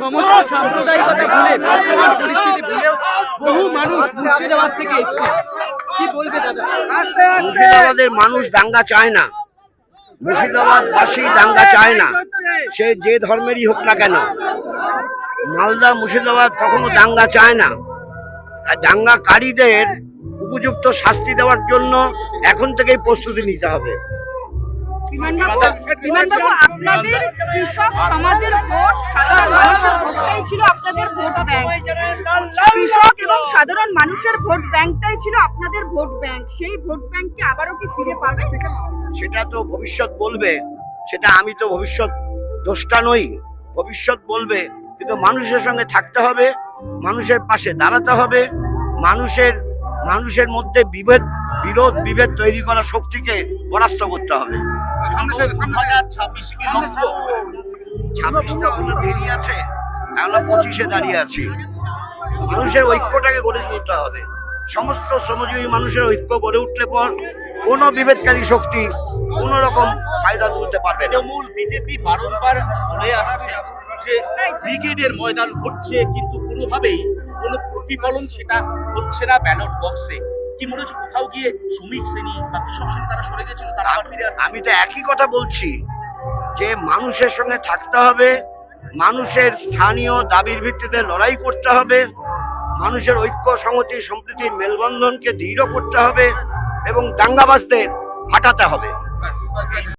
সমস্ত সাম্প্রদায়িকতা ভুলে বর্তমান পরিস্থিতি ভুলেও বহু মানুষ মুর্শিদাবাদ থেকে এসছে। কি বলবে দাদা? মুর্শিদাবাদের মানুষ দাঙ্গা চায় না। মুর্শিদাবাদবাসী দাঙ্গা চায় না। সে যে ধর্মেরই হোক না কেন। মালদা মুর্শিদাবাদ কখনো দাঙ্গা চায় না। আর দাঙ্গাকারীদের উপযুক্ত শাস্তি দেওয়ার জন্য এখন থেকেই প্রস্তুতি নিতে হবে। বিমানবাবু বিমানবাবু আপনাদের কৃষক সমাজের ভোট ছিল আপনাদের ভোট ব্যাংক। কৃষক এবং সাধারণ মানুষের ভোট ব্যাংকটাই ছিল আপনাদের ভোট ব্যাংক। সেই ভোট ব্যাংককে আবারও কি ফিরে পাবে? সেটা তো ভবিষ্যৎ বলবে। সেটা আমি তো ভবিষ্যৎ দোষটা নই। ভবিষ্যৎ বলবে। কিন্তু মানুষের সঙ্গে থাকতে হবে মানুষের পাশে দাঁড়াতে হবে মানুষের মানুষের মধ্যে বিভেদ বিরোধ বিভেদ তৈরি করা শক্তিকে পরাস্ত করতে হবে। ছাব্বিশটা কোনো দেরি আছে। আমরা পঁচিশে দাঁড়িয়ে আছি। মানুষের ঐক্যটাকে গড়ে তুলতে হবে। সমস্ত শ্রমজীবী মানুষের ঐক্য গড়ে উঠলে পর কোনো বিভেদকারী শক্তি কোন রকম ফায়দা তুলতে পারবে তৃণমূল বিজেপি বারংবার বলে আসছে যে ব্রিগেডের ময়দান ঘটছে কিন্তু কোনোভাবেই কোনো প্রতিফলন সেটা হচ্ছে না ব্যালট বক্সে। কি মনে হচ্ছে কোথাও গিয়ে শ্রমিক শ্রেণি বা কৃষক শ্রেণি তারা সরে গেছিল তারা আমি তো একই কথা বলছি যে মানুষের সঙ্গে থাকতে হবে মানুষের স্থানীয় দাবির ভিত্তিতে লড়াই করতে হবে, মানুষের ঐক্য সংহতি সম্প্রীতির মেলবন্ধনকে দৃঢ় করতে হবে এবং দাঙ্গাবাসদের হাঁটাতে হবে।